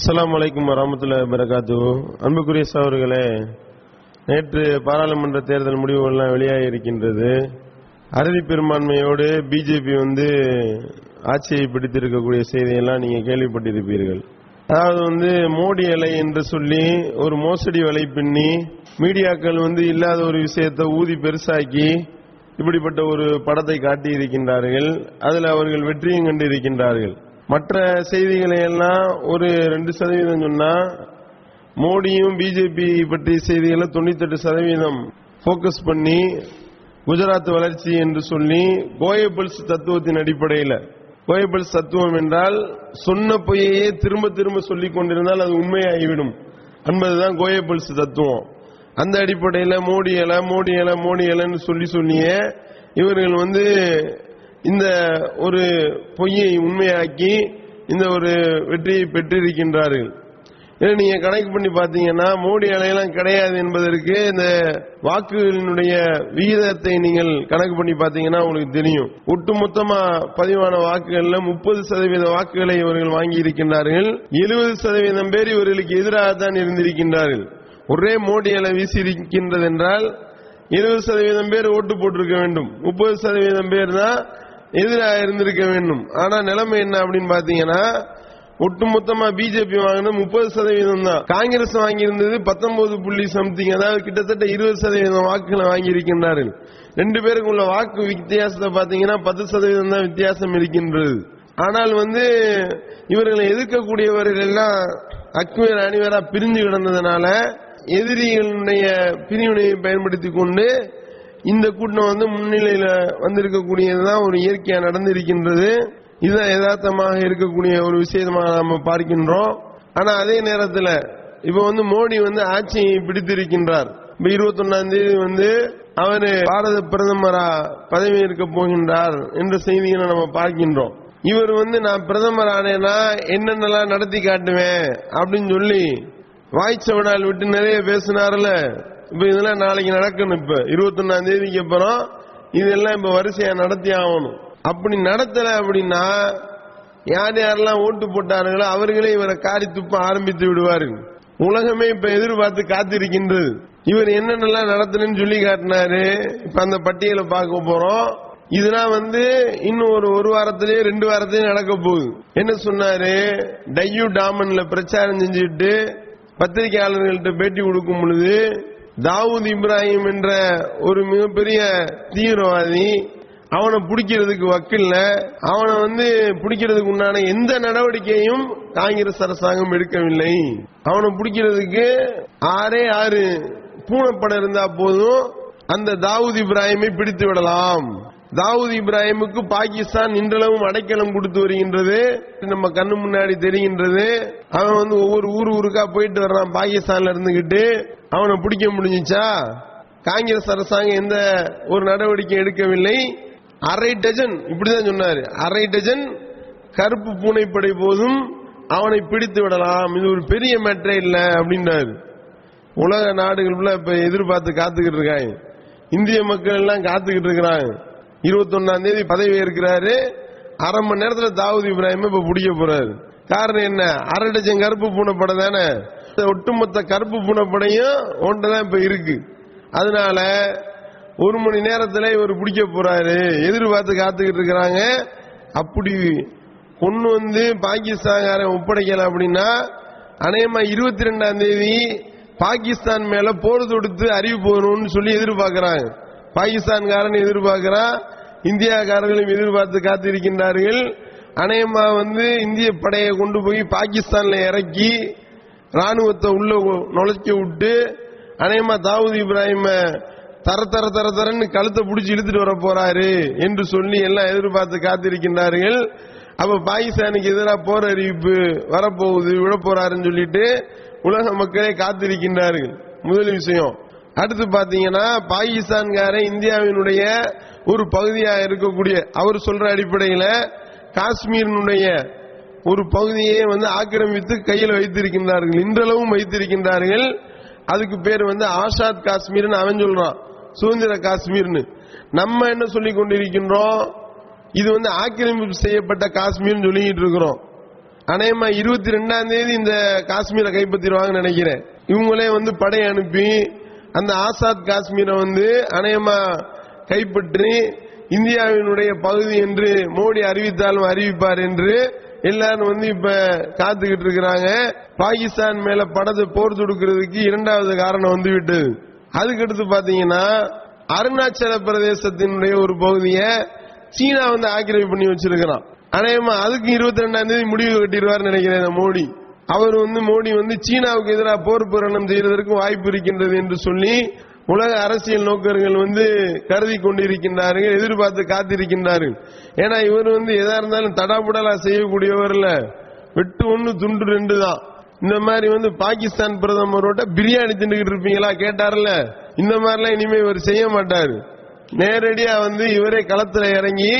அஸ்லாம் அலைக்கும் வரமத்துல வரகாத்து அன்புக்குரிய சவர்களே நேற்று பாராளுமன்ற தேர்தல் முடிவுகள்லாம் வெளியாகி இருக்கின்றது அறுதி பெரும்பான்மையோடு பிஜேபி வந்து ஆட்சியை பிடித்திருக்கக்கூடிய செய்தியெல்லாம் நீங்க கேள்விப்பட்டிருப்பீர்கள். அதாவது வந்து மோடி அலை என்று சொல்லி ஒரு மோசடி வலை பின்னி மீடியாக்கள் வந்து இல்லாத ஒரு விஷயத்தை ஊதி பெருசாக்கி இப்படிப்பட்ட ஒரு படத்தை காட்டி இருக்கின்றார்கள் அதில் அவர்கள் வெற்றியும் கண்டு இருக்கின்றார்கள் மற்ற செய்திகளை எல்லாம் ஒரு ரெண்டு சதவீதம் சொன்னா மோடியும் பிஜேபி பற்றிய செய்திகளை தொண்ணூத்தெட்டு சதவீதம் போக்கஸ் பண்ணி குஜராத் வளர்ச்சி என்று சொல்லி கோயபிள்ஸ் தத்துவத்தின் அடிப்படையில். கோயபிள்ஸ் தத்துவம் என்றால் சொன்ன பொய்யையே திரும்ப திரும்ப சொல்லிக் கொண்டிருந்தால் அது உண்மையாகிவிடும். என்பதுதான் கோயபிள்ஸ் தத்துவம். அந்த அடிப்படையில் மோடி இலை மோடி இலை மோடி இலைன்னு சொல்லி சொல்லியே இவர்கள் வந்து இந்த ஒரு பொய்யை உண்மையாக்கி இந்த ஒரு வெற்றியை பெற்றிருக்கின்றார்கள். இதை நீங்க கணக்கு பண்ணி பாத்தீங்கன்னா மோடி அலையெல்லாம் கிடையாது என்பதற்கு இந்த வாக்குகளினுடைய விகிதத்தை நீங்கள் கணக்கு பண்ணி பாத்தீங்கன்னா உங்களுக்கு தெரியும். ஒட்டுமொத்தமா பதிவான வாக்குகள்ல முப்பது சதவீத வாக்குகளை இவர்கள் வாங்கி இருக்கின்றார்கள் எழுபது சதவீதம் பேர் இவர்களுக்கு எதிராக தான் இருந்திருக்கின்றார்கள். ஒரே மோடி அலை வீசி இருக்கின்றது என்றால் இருபது சதவீதம் பேர் ஓட்டு போட்டிருக்க வேண்டும். முப்பது சதவீதம் பேர் தான் எதிராக இருந்திருக்க வேண்டும். ஆனா நிலைமை என்ன அப்படின்னு பாத்தீங்கன்னா ஒட்டுமொத்தமா பிஜேபி வாங்கினது முப்பது சதவீதம் தான். காங்கிரஸ் வாங்கியிருந்தது பத்தொன்பது புள்ளி சம்திங் அதாவது கிட்டத்தட்ட இருபது சதவீதம் வாக்குகளை வாங்கியிருக்கின்றார்கள். ரெண்டு பேருக்கு உள்ள வாக்கு வித்தியாசத்தை பாத்தீங்கன்னா பத்து சதவீதம் தான் வித்தியாசம் இருக்கின்றது. ஆனால் வந்து இவர்களை எதிர்க்கக்கூடியவர்கள் எல்லாம் அக்மீர் அணிவரா பிரிஞ்சு கிடந்ததுனால எதிரிகளுடைய பிரிவினையை பயன்படுத்தி கொண்டு இந்த கூட்டம் வந்து முன்னிலையில வந்திருக்கக்கூடியதுதான் ஒரு இயற்கையா நடந்திருக்கின்றது. இதுதான் யதார்த்தமாக இருக்கக்கூடிய ஒரு விஷயமாக நம்ம பார்க்கின்றோம். ஆனா அதே நேரத்தில் இப்ப வந்து மோடி வந்து ஆட்சியை பிடித்திருக்கின்றார். இப்ப இருபத்தி ஒன்னாம் தேதி வந்து அவர் பாரத பிரதமரா பதவி இருக்க போகின்றார் என்ற செய்திகளை நம்ம பார்க்கின்றோம். இவர் வந்து நான் பிரதமர் ஆனேன்னா என்னென்னலாம் நடத்தி காட்டுவேன் அப்படின்னு சொல்லி வாய்ச்சவடால் விட்டு நிறைய பேசினார்ல. இப்ப இதெல்லாம் நாளைக்கு நடக்கணும் இப்ப. இருபத்தி ஒன்னாம் தேதிக்கு அப்புறம் இதெல்லாம் இப்ப வரிசையா நடத்தி ஆகணும். அப்படி நடத்தல அப்படின்னா யார் யாரெல்லாம் ஓட்டு போட்டார்களோ அவர்களே இவரை காரி துப்ப ஆரம்பித்து விடுவார்கள். உலகமே இப்ப எதிர்பார்த்து காத்திருக்கின்றது. இவர் என்னென்னலாம் நடத்தலன்னு சொல்லி காட்டினாரு. இப்ப அந்த பட்டியலை பார்க்க போறோம். இதெல்லாம் வந்து இன்னும் ஒரு ஒரு வாரத்திலேயே ரெண்டு வாரத்திலேயே நடக்க போகுது. என்ன சொன்னாரு? டையூ டாமன்ல பிரச்சாரம் செஞ்சுட்டு பத்திரிகையாளர்கள்ட்ட பேட்டி கொடுக்கும் பொழுது தாவூத் இப்ராஹிம் என்ற ஒரு மிகப்பெரிய தீவிரவாதி அவனை பிடிக்கிறதுக்கு வக்கில்ல. அவனை வந்து பிடிக்கிறதுக்கு உண்டான எந்த நடவடிக்கையும் காங்கிரஸ் அரசாங்கம் எடுக்கவில்லை. அவனை பிடிக்கிறதுக்கு ஆறே ஆறு பூனைப்படம் இருந்தா போதும். அந்த தாவூத் இப்ராஹிமை பிடித்து விடலாம். தாவூத் இப்ராஹிமுக்கு பாகிஸ்தான் இன்றளவும் அடைக்கலம் கொடுத்து வருகின்றது. நம்ம கண்ணு முன்னாடி தெரிகின்றது. அவன் வந்து ஒவ்வொரு ஊர் ஊருக்கா போயிட்டு வர்றான் பாகிஸ்தான்ல இருந்துகிட்டு. அவனை பிடிக்க முடிஞ்சுச்சா? காங்கிரஸ் அரசாங்கம் எந்த ஒரு நடவடிக்கை எடுக்கவில்லை. அரை டஜன் இப்படிதான் சொன்னாரு. அரை டஜன் கருப்பு பூனைப்படை போதும் அவனை பிடித்து விடலாம். இது ஒரு பெரிய மேட்டரே இல்ல அப்படின்றாரு உலக நாடுகள் இப்ப எதிர்பார்த்து காத்துக்கிட்டு இருக்காங்க. இந்திய மக்கள் எல்லாம் காத்துக்கிட்டு இருக்கிறாங்க. இருபத்தி ஒன்னாம் தேதி பதவி ஏற்கிறாரு. அரை மணி நேரத்தில் தாவூத் இப்ராஹிம் இப்ப பிடிக்க போறாரு. காரணம் என்ன? அரை டஜன் கருப்பு பூனைப்படை தானே? ஒட்டுமொத்த கருப்பு பூனைப்படையும் ஒன்றுதான் இப்ப இருக்கு. அதனால ஒரு மணி நேரத்தில் இவர் பிடிக்க போறாரு. எதிர்பார்த்து காத்துக்கிட்டு இருக்கிறாங்க. அப்படி கொண்டு வந்து பாகிஸ்தான்காரன் ஒப்படைக்கல அப்படின்னா அநேகமா இருபத்தி ரெண்டாம் தேதி பாகிஸ்தான் மேல போர் தொடுத்து அறிவிப்பு வரும்னு சொல்லி எதிர்பார்க்கிறாங்க. பாகிஸ்தான்காரன் எதிர்பார்க்கிறான் இந்தியாக்காரர்களும் எதிர்பார்த்து காத்திருக்கின்றார்கள். அநேகமா வந்து இந்திய படையை கொண்டு போய் பாகிஸ்தான்ல இறக்கி ராணுவத்தை உள்ள நுழைக்க விட்டு அநேகமா தாவூத் இப்ராஹிம தர தர தர தரன்னு கழுத்தை பிடிச்சி இழுத்துட்டு வர போறாரு என்று சொல்லி எல்லாம் எதிர்பார்த்து காத்திருக்கின்றார்கள். அப்ப பாகிஸ்தானுக்கு எதிராக போர் அறிவிப்பு வரப்போகுது விழப்போறாருன்னு சொல்லிட்டு உலக மக்களே காத்திருக்கின்றார்கள். முதல் விஷயம் அடுத்து பாத்தீங்கன்னா பாகிஸ்தான்கார இந்தியாவினுடைய ஒரு பகுதியாக இருக்கக்கூடிய அவர் சொல்ற அடிப்படையில் காஷ்மீரினுடைய ஒரு பகுதியை வந்து ஆக்கிரமித்து கையில் வைத்திருக்கின்றார்கள். இன்றளவும் வைத்திருக்கின்றார்கள். அதுக்கு பேர் வந்து ஆஷாத் காஷ்மீர்னு அவன் சொல்றான். சுதந்திர காஷ்மீர்னு. நம்ம என்ன சொல்லி கொண்டிருக்கின்றோம்? இது வந்து ஆக்கிரமிப்பு செய்யப்பட்ட காஷ்மீர் சொல்லிட்டு இருக்கிறோம். அநேகமா இருபத்தி ரெண்டாம் தேதி இந்த காஷ்மீரை கைப்பற்றிடுவாங்கன்னு நினைக்கிறேன். இவங்களே வந்து படை அனுப்பி அந்த ஆசாத் காஷ்மீரை வந்து அநேகமா கைப்பற்றி இந்தியாவினுடைய பகுதி என்று மோடி அறிவித்தாலும் அறிவிப்பார் என்று எல்லாரும் வந்து இப்ப காத்துக்கிட்டு இருக்கிறாங்க. பாகிஸ்தான் மேல படத்தை போர் தொடுக்கிறதுக்கு இரண்டாவது காரணம் வந்து விட்டது அதுக்கடுத்து பாத்தீங்கன்னா அருணாச்சல பிரதேசத்தினுடைய ஒரு பகுதியை சீனா வந்து ஆக்கிரமிப்பு பண்ணி வச்சிருக்கிறான். அநேகமா அதுக்கு இருபத்தி ரெண்டாம் தேதி முடிவு கட்டிடுவார் நினைக்கிறேன் இந்த மோடி. அவர் வந்து மோடி வந்து சீனாவுக்கு எதிராக போர் பிரணம் செய்வதற்கு வாய்ப்பு இருக்கின்றது என்று சொல்லி உலக அரசியல் நோக்கர்கள் வந்து கருதி கொண்டிருக்கின்றார்கள் எதிர்பார்த்து காத்திருக்கின்றார்கள். ஏன்னா இவர் வந்து எதா இருந்தாலும் தடாபுடலா செய்யக்கூடியவர் இல்ல வெட்டு ஒன்று துண்டு ரெண்டு தான். இந்த மாதிரி வந்து பாகிஸ்தான் பிரதமரோட பிரியாணி தின்னுகிட்டு இருப்பீங்களா கேட்டார்ல? இந்த மாதிரிலாம் இனிமே இவர் செய்ய மாட்டாரு. நேரடியா வந்து இவரே களத்துல இறங்கி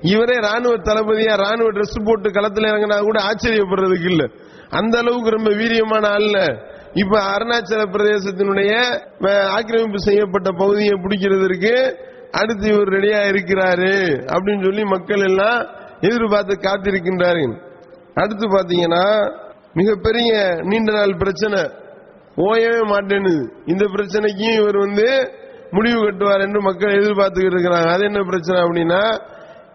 இவரே ராணுவ தளபதியா ராணுவ ட்ரெஸ் போட்டு களத்துல இறங்கினா கூட ஆச்சரியப்படுறதுக்கு இல்ல. அந்த அளவுக்கு ரொம்ப வீரியமான ஆள்ல இப்ப அருணாச்சல பிரதேசத்தினுடைய ஆக்கிரமிப்பு செய்யப்பட்ட பகுதியை பிடிக்கிறதுக்கு அடுத்து இவர் ரெடியா இருக்கிறாரு அப்படின்னு சொல்லி மக்கள் எல்லாம் எதிர்பார்த்து காத்திருக்கின்றார்கள். அடுத்து பாத்தீங்கன்னா மிகப்பெரிய நீண்ட நாள் பிரச்சனை. ஓயவே மாட்டேன்னு இந்த பிரச்சனைக்கும் இவர் வந்து முடிவு கட்டுவார் என்று மக்கள் எதிர்பார்த்துக்கிட்டு இருக்கிறாங்க. அது என்ன பிரச்சனை அப்படின்னா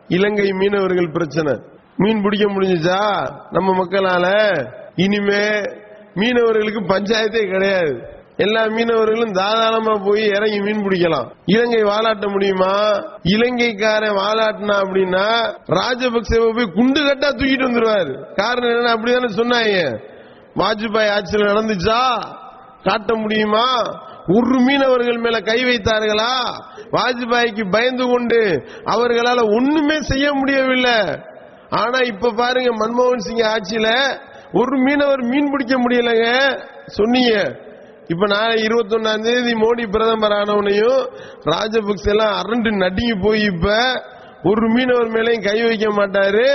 இலங்கை மீனவர்கள் பிரச்சனை. மீன் பிடிக்க முடிஞ்சுச்சா? நம்ம மக்களால? இனிமே மீனவர்களுக்கு பஞ்சாயத்தே கிடையாது. எல்லா மீனவர்களும் தாராளமா போய் இறங்கி மீன் பிடிக்கலாம். இலங்கை வாலாட்ட முடியுமா? இலங்கைக்காரன் வாலாட்டினா அப்படின்னா ராஜபக்சேவை போய் குண்டு கட்டா தூக்கிட்டு வந்துருவாரு. காரணம் என்ன அப்படிதானே சொன்னாங்க வாஜ்பாய் ஆட்சியில் நடந்துச்சா? காட்ட முடியுமா? ஒரு மீனவர்கள் மேல கை வைத்தார்களா? வாஜ்பாய்க்கு பயந்து கொண்டு அவர்களால ஒண்ணுமே செய்ய முடியவில்லை. ஆனா இப்ப பாருங்க மன்மோகன் சிங் ஆட்சியில ஒரு மீனவர் மீன் பிடிக்க முடியலங்க. சொன்னீங்க. இப்ப நான் இருபத்தொன்னாம் தேதி மோடி பிரதமர் ஆனவனையும் ராஜபக்சே எல்லாம் அரண்டு நடுங்கி போய் இப்ப ஒரு மீனவர் மேலையும் கை வைக்க மாட்டாரு.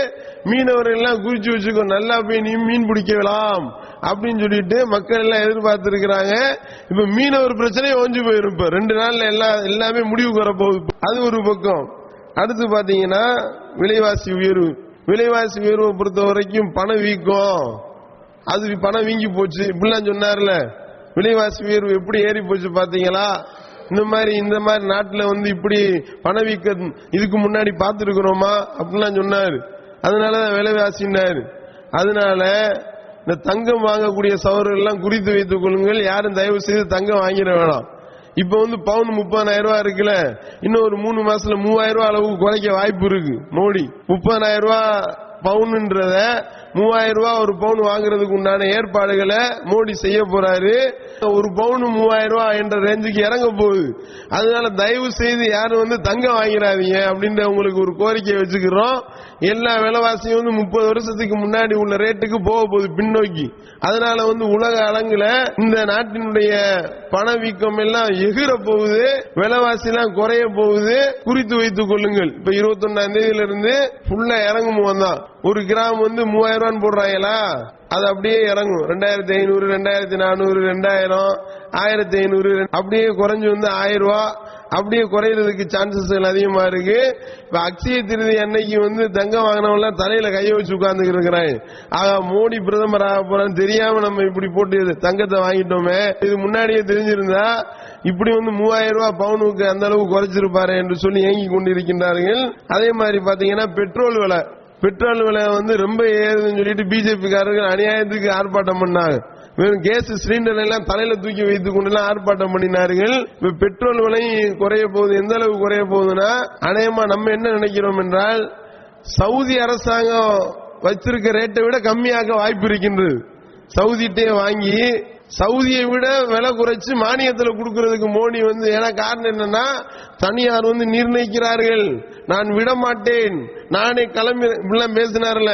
மீனவர் எல்லாம் குறிச்சு வச்சுக்கோ நல்லா போய் நீ மீன் பிடிக்கலாம் அப்படின்னு சொல்லிட்டு மக்கள் எல்லாம் எதிர்பார்த்து இருக்கிறாங்க இப்ப மீனவர் பிரச்சனையே ஒஞ்சு போயிரும் இப்ப. ரெண்டு நாள்ல எல்லா எல்லாமே முடிவுக்கு வரப்போகுது அது ஒரு பக்கம். அடுத்து பாத்தீங்கன்னா விலைவாசி உயர்வு. விலைவாசி உயர்வை பொறுத்த வரைக்கும் பணம் வீக்கம். அது பணம் வீங்கி போச்சு. இப்படிலாம் சொன்னார்ல. விலைவாசி உயர்வு எப்படி ஏறி போச்சு பாத்தீங்களா? இந்த மாதிரி இந்த மாதிரி நாட்டுல வந்து இப்படி பணவீக்க இதுக்கு முன்னாடி பார்த்துருக்கிறோமா? சொன்னார் சொன்னாரு. அதனாலதான் விலைவாசினார் அதனால இந்த தங்கம் வாங்கக்கூடிய சவர்கள் எல்லாம் குறித்து வைத்துக் கொள்ளுங்கள். யாரும் தயவு செய்து தங்கம் வாங்கிட வேணாம். இப்ப வந்து பவுன் முப்பதாயிரம் ரூபாய் இருக்குல்ல? இன்னும் ஒரு மூணு மாசத்துல மூவாயிரம் ரூபாய் அளவுக்கு குறைக்க வாய்ப்பு இருக்கு. மோடி முப்பதாயிரம் ரூபாய் பவுன்ன்றத மூவாயிரம் ரூபாய் ஒரு பவுன் வாங்குறதுக்கு உண்டான ஏற்பாடுகளை மோடி செய்ய போறாரு. ஒரு பவுன் மூவாயிரம் ரூபாய் என்ற ரேஞ்சுக்கு இறங்க போகுது. அதனால தயவு செய்து யாரும் வந்து தங்கம் வாங்கிடாதீங்க அப்படின்ற உங்களுக்கு ஒரு கோரிக்கை வச்சுக்கிறோம். எல்லா விலைவாசியும் வந்து முப்பது வருஷத்துக்கு முன்னாடி உள்ள ரேட்டுக்கு போக போகுது பின்னோக்கி. அதனால வந்து உலக அளங்குல இந்த நாட்டினுடைய பணவீக்கம் எல்லாம் எகிர போகுது விலைவாசி எல்லாம் குறைய போகுது. குறித்து வைத்துக் கொள்ளுங்கள். இப்ப இருபத்தி ஒன்னாம் தேதியில இருந்து ஃபுல்லா இறங்கும் தான். ஒரு கிராம் வந்து மூவாயிரம் ரூபான்னு போடுறாங்களா அது அப்படியே இறங்கும். ரெண்டாயிரத்தி ஐநூறு ரெண்டாயிரத்தி நானூறு ரெண்டாயிரம் ஆயிரத்தி ஐநூறு அப்படியே குறைஞ்சு வந்து ஆயிரம் ரூபாய் அப்படியே குறையிறதுக்கு சான்சஸ் அதிகமா இருக்கு. இப்ப அக்ஷய திருதி அன்னைக்கு வந்து தங்கம் வாங்கினவங்க தலையில கையை வச்சு உட்கார்ந்து இருக்கிறாங்க ஆக மோடி பிரதமர் ஆக போறான்னு தெரியாம நம்ம இப்படி போட்டு தங்கத்தை வாங்கிட்டோமே. இது முன்னாடியே தெரிஞ்சிருந்தா இப்படி வந்து மூவாயிரம் ரூபாய் பவுனுக்கு அந்த அளவு குறைச்சிருப்பாரு என்று சொல்லி ஏங்கி கொண்டிருக்கின்றார்கள். அதே மாதிரி பாத்தீங்கன்னா பெட்ரோல் விலை. பெட்ரோல் விலை வந்து ரொம்ப ஏறுதுன்னு சொல்லிட்டு பிஜேபி காரர்கள் அநியாயத்துக்கு ஆர்ப்பாட்டம் பண்ணாங்க. வெறும் கேஸ் சிலிண்டர் எல்லாம் தலையில தூக்கி வைத்துக் கொண்டு எல்லாம் ஆர்ப்பாட்டம் பண்ணினார்கள். இப்ப பெட்ரோல் விலை குறைய போகுது. எந்த அளவு குறைய போகுதுன்னா அநேகமா நம்ம என்ன நினைக்கிறோம் என்றால் சவுதி அரசாங்கம் வச்சிருக்க ரேட்டை விட கம்மியாக வாய்ப்பு இருக்கின்றது. சவுதிட்டே வாங்கி சவுதியை விட விலை குறைச்சு மானியத்தில் கொடுக்கறதுக்கு மோடி வந்து ஏன்னா காரணம் என்னன்னா தனியார் வந்து நிர்ணயிக்கிறார்கள். நான் விட மாட்டேன் நானே கிளம்பி இப்படிலாம் பேசினார்ல.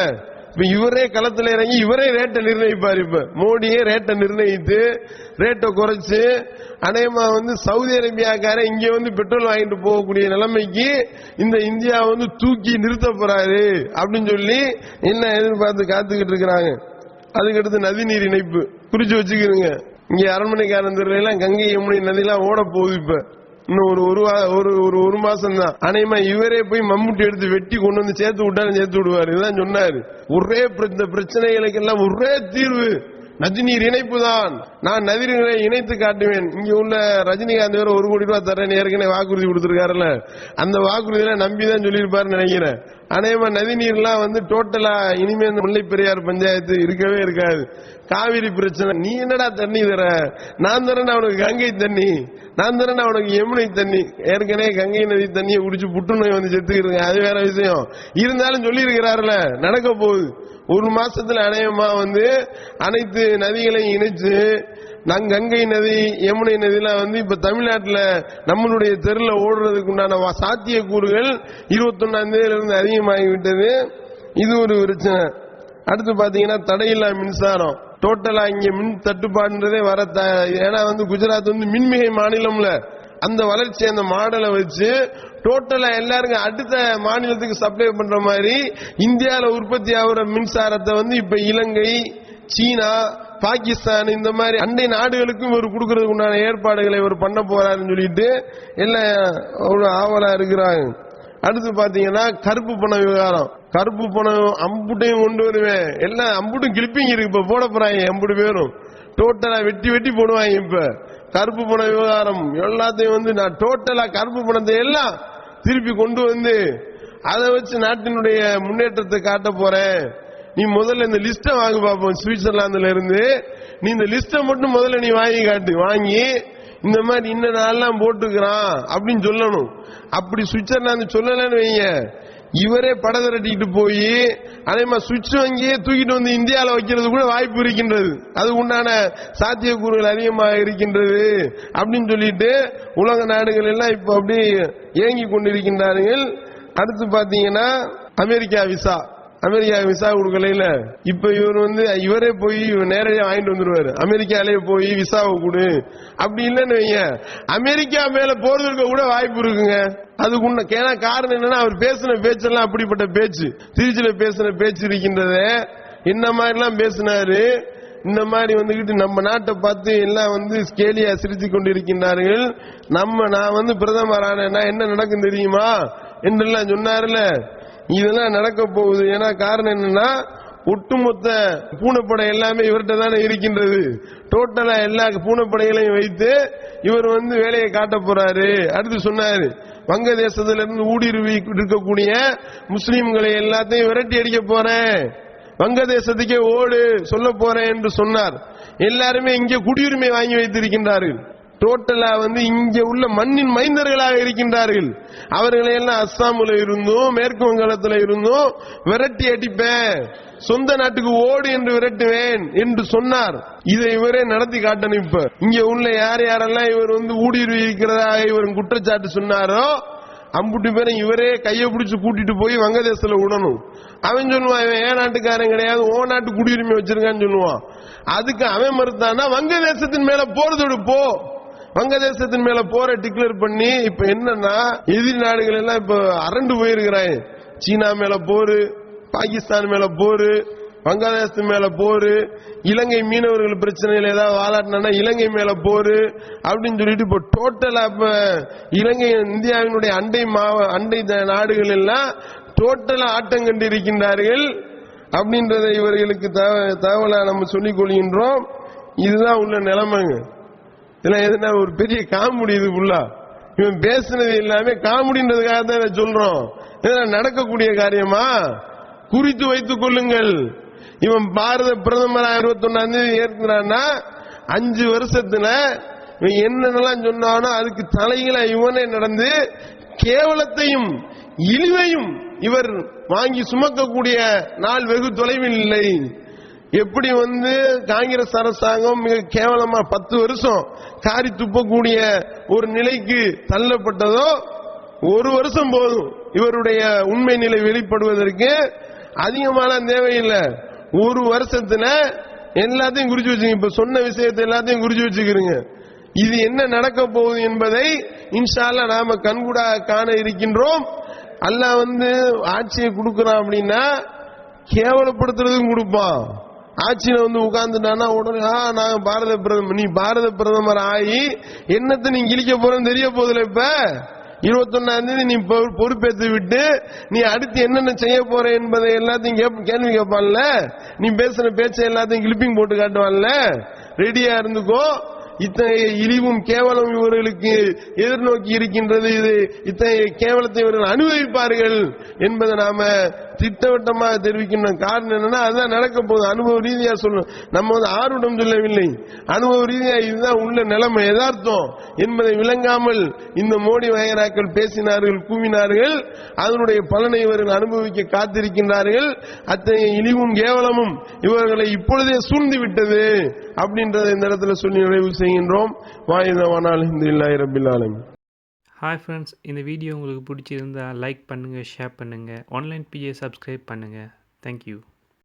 இப்ப இவரே களத்துல இறங்கி இவரே ரேட்டை நிர்ணயிப்பார் இப்ப. மோடியே ரேட்டை நிர்ணயித்து ரேட்டை குறைச்சு அநேகமா வந்து சவுதி அரேபியாக்கார இங்க வந்து பெட்ரோல் வாங்கிட்டு போகக்கூடிய நிலைமைக்கு இந்த இந்தியா வந்து தூக்கி நிறுத்த போறாரு அப்படின்னு சொல்லி என்ன எதிர்பார்த்து காத்துக்கிட்டு இருக்கிறாங்க. அதுக்கடுத்து நதிநீர் இணைப்பு. குறிச்சு வச்சுக்கிறீங்க இங்க அரண்மனைக்காரன் தெருல எல்லாம் கங்கை யமுனை நதியெல்லாம் ஓட போகுது இப்ப. இன்னும் ஒரு ஒரு ஒரு ஒரு ஒரு மாசம் தான் அனைமா இவரே போய் மம்முட்டி எடுத்து வெட்டி கொண்டு வந்து சேர்த்து விட்டாலும் சேர்த்து விடுவாரு. இதுதான் சொன்னாரு. ஒரே இந்த பிரச்சனைகளுக்கு எல்லாம் ஒரே தீர்வு. நதிநீர் இணைப்பு தான் நான் நதிநீரை இணைத்து காட்டுவேன். இங்க உள்ள ரஜினிகாந்த் வேற ஒரு கோடி ரூபாய் தரேன் ஏற்கனவே வாக்குறுதி கொடுத்திருக்காருல்ல. அந்த வாக்குறுதியில நம்பி தான் சொல்லியிருப்பாருன்னு நினைக்கிறேன். அநேகமா நதிநீர்லாம் வந்து டோட்டலா இனிமே இந்த முல்லை பெரியார் பஞ்சாயத்து இருக்கவே இருக்காது. காவிரி பிரச்சனை. நீ என்னடா தண்ணி தர நான் தரேன் அவனுக்கு கங்கை தண்ணி. நான் தானே அவனுக்கு யமுனை தண்ணி ஏற்கனவே கங்கை நதி தண்ணியை குடிச்சு புற்றுநோய் வந்து செத்துக்கிறீங்க அது வேற விஷயம். இருந்தாலும் சொல்லி இருக்கிறாருல நடக்க போகுது. ஒரு மாசத்துல அநேகமா வந்து அனைத்து நதிகளையும் இணைச்சு நாங்க கங்கை நதி யமுனை நதிலாம் வந்து இப்ப தமிழ்நாட்டில் நம்மளுடைய தெருல ஓடுறதுக்கு உண்டான சாத்திய சாத்தியக்கூறுகள் இருபத்தொன்னாம் தேதியில இருந்து அதிகமாகிவிட்டது. இது ஒரு பிரச்சனை. அடுத்து பாத்தீங்கன்னா தடையில்லா மின்சாரம். டோட்டலா இங்க மின் தட்டுப்பாடுன்றதே வர த- ஏன்னா வந்து குஜராத் வந்து மின்மிகை மாநிலம்ல. அந்த வளர்ச்சி அந்த மாடலை வச்சு டோட்டலா எல்லாருக்கும் அடுத்த மாநிலத்துக்கு சப்ளை பண்ற மாதிரி இந்தியால உற்பத்தி ஆகுற மின்சாரத்தை வந்து இப்ப இலங்கை சீனா பாகிஸ்தான் இந்த மாதிரி அண்டை நாடுகளுக்கும் இவர் கொடுக்கறதுக்கு உண்டான ஏற்பாடுகளை இவர் பண்ண போறாருன்னு சொல்லிட்டு எல்லாம் அவ்வளவு ஆவலா இருக்கிறாங்க. அடுத்து பாத்தீங்கன்னா கருப்பு பண விவகாரம். கருப்பு பணம் அம்புட்டையும் கொண்டு வருவேன். எல்லாம் அம்புட்டும் கிளிப்பிங் இருக்கு இப்ப போட போறாங்க அம்புட்டு பேரும். டோட்டலா வெட்டி வெட்டி போடுவாங்க இப்ப. கருப்பு பண விவகாரம் எல்லாத்தையும் வந்து நான் டோட்டலா கருப்பு பணத்தை எல்லாம் திருப்பி கொண்டு வந்து அதை வச்சு நாட்டினுடைய முன்னேற்றத்தை காட்ட போறேன். நீ முதல்ல இந்த லிஸ்ட வாங்கி பார்ப்போம் சுவிட்சர்லாந்துல இருந்து. நீ இந்த லிஸ்ட மட்டும் முதல்ல நீ வாங்கி காட்டு. வாங்கி இந்த மாதிரி இன்ன நாள்லாம் போட்டுக்கிறான் அப்படின்னு சொல்லணும். அப்படி சுவிட்சர்லாந்து சொல்லலன்னு வைங்க. இவரே படம் திரட்டிட்டு போய் அதே மாதிரி சுவிட்ச் வங்கியே தூக்கிட்டு வந்து இந்தியாவில் வைக்கிறது கூட வாய்ப்பு இருக்கின்றது. அது உண்டான சாத்தியக்கூறுகள் அதிகமாக இருக்கின்றது அப்படின்னு சொல்லிட்டு உலக நாடுகள் எல்லாம் இப்ப அப்படி ஏங்கி கொண்டிருக்கின்றார்கள். அடுத்து பாத்தீங்கன்னா அமெரிக்கா விசா. அமெரிக்கா விசா கொடுக்கல இப்ப இவர் வந்து இவரே போய் நேரடியா வாங்கிட்டு வந்துருவாரு. அமெரிக்காலே போய் விசாவை கொடு. அப்படி இல்லைன்னு வைங்க. அமெரிக்கா மேல போறதுக்கு கூட வாய்ப்பு இருக்குங்க. அதுக்கு உன்ன ஏன்னா காரணம் என்னன்னா அவர் பேசின பேச்செல்லாம் அப்படிப்பட்ட பேச்சு. திருச்சியில பேசின பேச்சு இருக்கின்றதே என்ன மாதிரிலாம் பேசினாரு. இந்த மாதிரி வந்துகிட்டு நம்ம நாட்டை பார்த்து எல்லாம் வந்து ஸ்கேலியா சிரித்து கொண்டிருக்கின்றார்கள். நம்ம நான் வந்து பிரதமர் ஆனேன்னா என்ன நடக்கும் தெரியுமா? என்றெல்லாம் சொன்னார்ல. இதெல்லாம் நடக்க போகுது. ஏன்னா காரணம் என்னன்னா ஒட்டுமொத்த பூனைப்படை எல்லாமே இவர்கிட்ட தானே இருக்கின்றது. டோட்டலா எல்லா பூனைப்படைகளையும் வைத்து இவர் வந்து வேலையை காட்ட போறாரு. அடுத்து சொன்னாரு வங்கதேசத்துல இருந்து ஊடுருவி இருக்கக்கூடிய முஸ்லீம்களை எல்லாத்தையும் விரட்டி அடிக்க போறேன். வங்கதேசத்துக்கே ஓடு சொல்ல போறேன் என்று சொன்னார். எல்லாருமே இங்கே குடியுரிமை வாங்கி வைத்திருக்கின்றார்கள். டோட்டலா வந்து இங்க உள்ள மண்ணின் மைந்தர்களாக இருக்கின்றார்கள். அவர்களை எல்லாம் அஸ்ஸாமுல இருந்தும் மேற்கு வங்காளத்துல இருந்தும். விரட்டி அடிப்பேன். சொந்த நாட்டுக்கு ஓடு என்று விரட்டுவேன் என்று சொன்னார். இதை இவரே நடத்தி காட்டணும் இப்ப. இங்க உள்ள யார் யாரெல்லாம் இவர் வந்து ஊடுருவி இருக்கிறதாக இவர் குற்றச்சாட்டு சொன்னாரோ அம்புட்டு பேரும் இவரே கையை பிடிச்சு கூட்டிட்டு போய் வங்கதேசத்துல விடணும் அவன் சொல்லுவான் இவன் ஏன் நாட்டுக்காரன் கிடையாது ஓ நாட்டு குடியுரிமை வச்சிருக்கான்னு சொல்லுவான். அதுக்கு அவன் மறுத்தானா வங்கதேசத்தின் மேல போறதோடு போ வங்கதேசத்தின் மேல போற டிக்ளேர் பண்ணி இப்ப என்னன்னா எதிரி நாடுகள் எல்லாம் இப்ப அரண்டு போயிருக்கிறாங்க சீனா மேல போரு பாகிஸ்தான் மேல போரு வங்காளதேசத்து மேல போரு இலங்கை மீனவர்கள் பிரச்சனையில ஏதாவது வாழாட்டினா இலங்கை மேல போரு அப்படின்னு சொல்லிட்டு இப்போ டோட்டலா இப்ப இலங்கை இந்தியாவினுடைய அண்டை மாவ அண்டை த- நாடுகள் எல்லாம் டோட்டலா ஆட்டம் கண்டு இருக்கின்றார்கள். அப்படின்றத இவர்களுக்கு தகவ- தகவலா நம்ம சொல்லிக் கொள்கின்றோம். இதுதான் உள்ள நிலைமைங்க. இதெல்லாம் எதுனா ஒரு பெரிய காமெடி இது ஃபுல்லா இவன் பேசுனது எல்லாமே காமெடின்றதுக்காக தான் இதை சொல்றோம். இதெல்லாம் நடக்கக்கூடிய காரியமா? குறித்து வைத்துக் கொள்ளுங்கள். இவன் பாரத பிரதமர் இருபத்தி ஒன்னாம் தேதி ஏற்கிறான்னா அஞ்சு வருஷத்துல இவன் என்னென்னலாம் சொன்னானோ அதுக்கு தலையில இவனே நடந்து கேவலத்தையும் இழிவையும் இவர் வாங்கி சுமக்கக்கூடிய நாள் வெகு தொலைவில் இல்லை. எப்படி வந்து காங்கிரஸ் அரசாங்கம் மிக கேவலமா பத்து வருஷம் காரி துப்பக்கூடிய ஒரு நிலைக்கு தள்ளப்பட்டதோ ஒரு வருஷம் போதும் இவருடைய உண்மை நிலை வெளிப்படுவதற்கு அதிகமான தேவையில்லை. ஒரு வருஷத்துல எல்லாத்தையும் குறிச்சு வச்சுங்க. இப்ப சொன்ன விஷயத்தை எல்லாத்தையும் குறிச்சு வச்சுக்கிறீங்க. இது என்ன நடக்க போகுது என்பதை இன்ஷால்லா நாம கண்கூடா காண இருக்கின்றோம். அல்ல வந்து ஆட்சியை கொடுக்கறான் அப்படின்னா கேவலப்படுத்துறதும் கொடுப்பான். ஆட்சியில வந்து உட்கார்ந்துட்டானா உடனே ஆ பாரத பிரதமர் நீ பாரத பிரதமர் ஆகி என்னத்தை நீ கிழிக்க போறேன்னு தெரிய போதில்ல இப்ப? இருபத்தொன்னாம் தேதி நீ பொ- பொறுப்பேற்று விட்டு நீ அடுத்து என்னென்ன செய்ய போற என்பதை எல்லாத்தையும் கேள்வி கேட்பான்ல நீ பேசுற பேச்சை எல்லாத்தையும் கிளிப்பிங் போட்டு காட்டுவான்ல? ரெடியா இருந்துக்கோ. இத்தகைய இழிவும் கேவலம் இவர்களுக்கு எதிர்நோக்கி இருக்கின்றது. இது இத்தகைய கேவலத்தை இவர்கள் அனுபவிப்பார்கள் என்பதை நாம திட்டவட்டமாக தெரிவிக்கணும் காரணம் என்னன்னா அதுதான் நடக்க போகுது அனுபவ ரீதியா சொல்லணும் நம்ம வந்து ஆர்வம் சொல்லவில்லை. அனுபவ ரீதியா இதுதான் உள்ள நிலைமை. எதார்த்தம் என்பதை விளங்காமல் இந்த மோடி வகைராக்கள் பேசினார்கள் கூவினார்கள். அதனுடைய பலனை இவர்கள் அனுபவிக்க காத்திருக்கின்றார்கள். அத்தகைய இழிவும் கேவலமும் இவர்களை இப்பொழுதே சூழ்ந்து விட்டது அப்படின்றத இந்த இடத்துல சொல்லி நிறைவு செய்கின்றோம். வாயுதவானால் இந்த இல்லாயிரம் ரபில் ஹாய் ஃப்ரெண்ட்ஸ் இந்த வீடியோ உங்களுக்கு பிடிச்சிருந்தா லைக் பண்ணுங்கள் ஷேர் பண்ணுங்கள் ஆன்லைன் பிஏ சப்ஸ்கிரைப் பண்ணுங்கள் தேங்க்யூ